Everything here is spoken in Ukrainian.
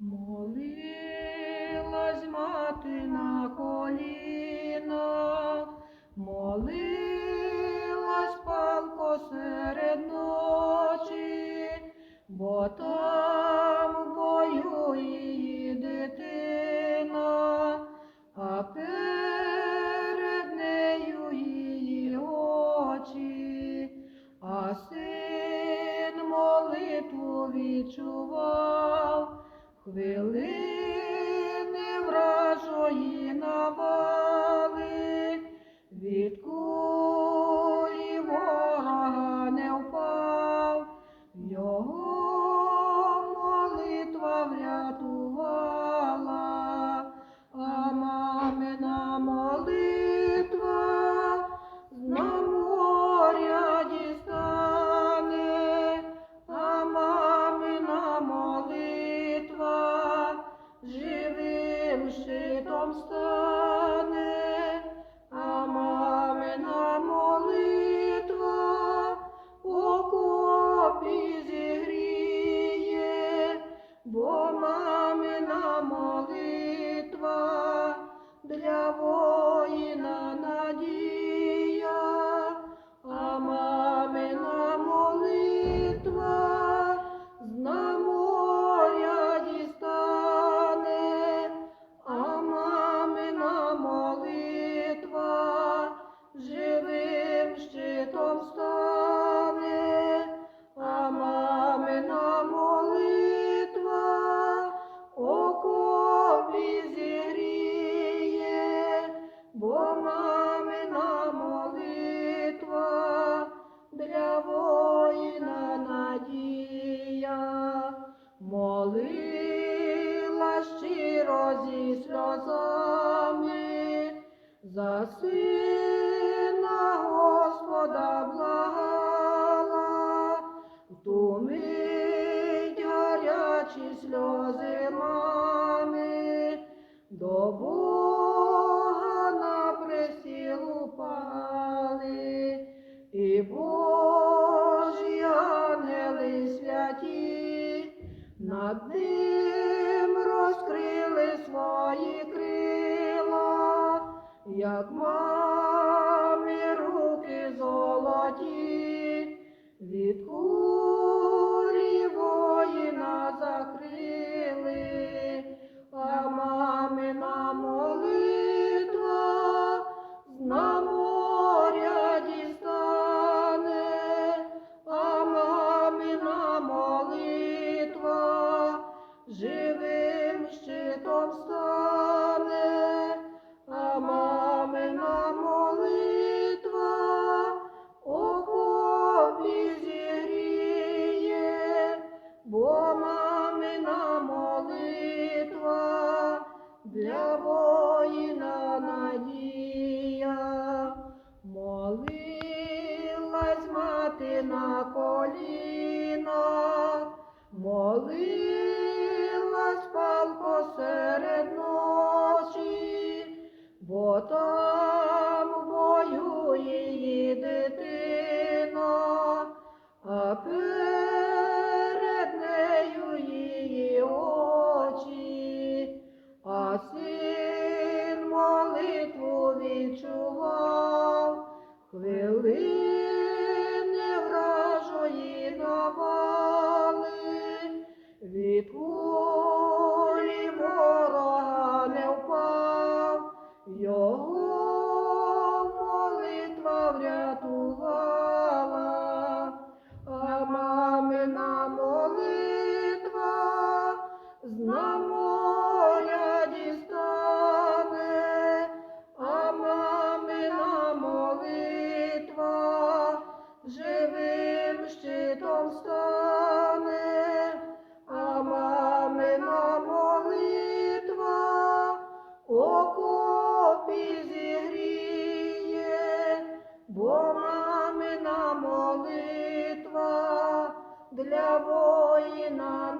Молилась мати на коліна, молилась палко серед ночі, бо там воює її дитина, а перед нею її очі, а син молитву відчував хвилини вражої. comes the зі сльозами, за сина Господа благала, втумить гарячі сльози мами, до Бога на присілу пам'ять. як мамі руки золоті, відку. воїна надія, молилась мати на коліна, молилась палко серед ночі, бо то. не вражої напали, відпустили. Папі зігріє, бо мамина молитва для воїна.